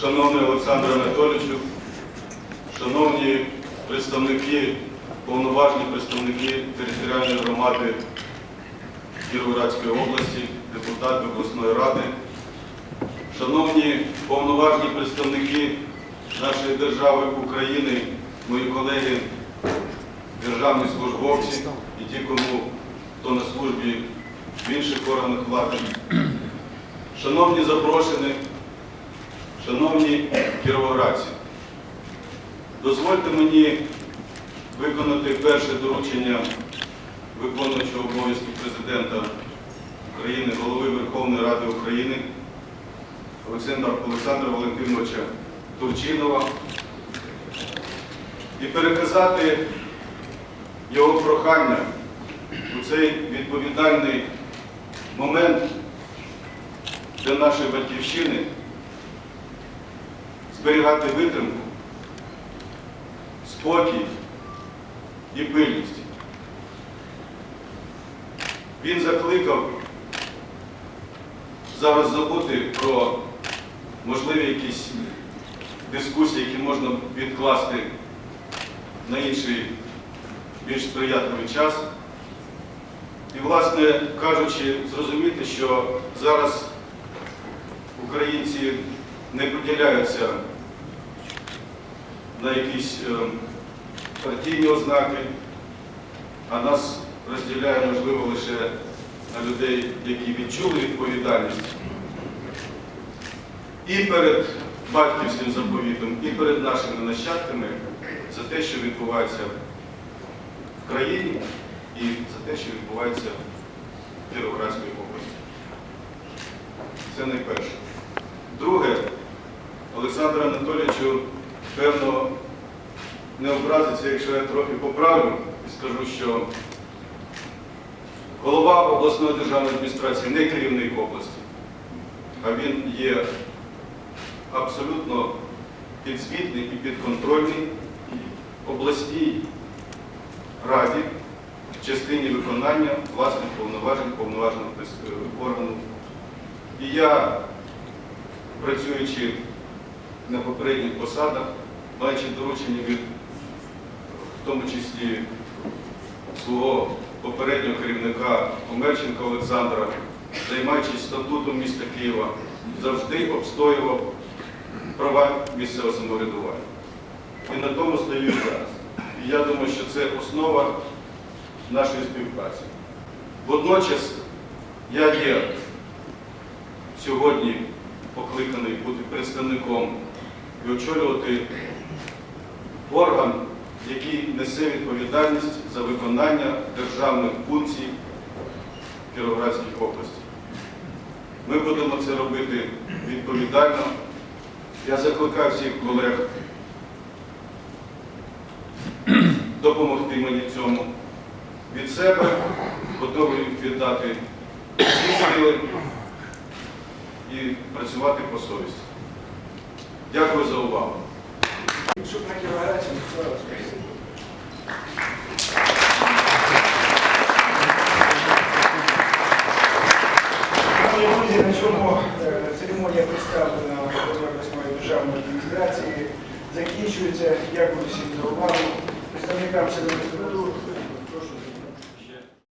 шановний Олександр Анатолійовичу, шановні представники, повноважні представники територіальної громади Кіровоградської області, депутати обласної ради, шановні повноважні представники нашої держави України, мої колеги, державні службовці і ті, кому хто на службі в інших органах влади. Шановні запрошені, шановні кіровоградці, дозвольте мені виконати перше доручення виконуючого обов'язки президента України, голови Верховної Ради України Олександра, Олександра Валентиновича Турчинова і переказати його прохання у цей відповідальний момент для нашої батьківщини зберігати витримку, спокій і пильність. Він закликав зараз забути про можливі якісь дискусії, які можна відкласти на інший більш сприятливий час. І, власне кажучи, зрозуміти, що зараз українці не поділяються на якісь е, партійні ознаки, а нас розділяє, можливо, лише на людей, які відчули відповідальність і перед батьківським заповітом, і перед нашими нащадками за те, що відбувається в країні і за те, що відбувається в Кіровоградській області. Це найперше. Друге, Олександр Анатолійовичу, певно, не образиться, якщо я трохи поправлю і скажу, що голова обласної державної адміністрації не керівник області, а він є абсолютно підзвітний і підконтрольний обласній раді в частині виконання власних повноважень повноважених органів. І я, працюючи на попередніх посадах, маючи доручення від, в тому числі, свого попереднього керівника Омельченка Олександра, займаючись статутом міста Києва, завжди обстоював права місцевого самоврядування. І на тому стою зараз. І я думаю, що це основа нашої співпраці. Водночас я є сьогодні покликаний бути представником і очолювати орган, який несе відповідальність за виконання державних функцій Кіровоградській області. Ми будемо це робити відповідально. Я закликаю всіх колег допомогти мені цьому. Від себе готовий віддати всі сили і працювати по совісті. Дякую за увагу. Друзі, на цьому е, церемонія представлена обласної державної адміністрації закінчується. Дякую всім за увагу. Представникам Сили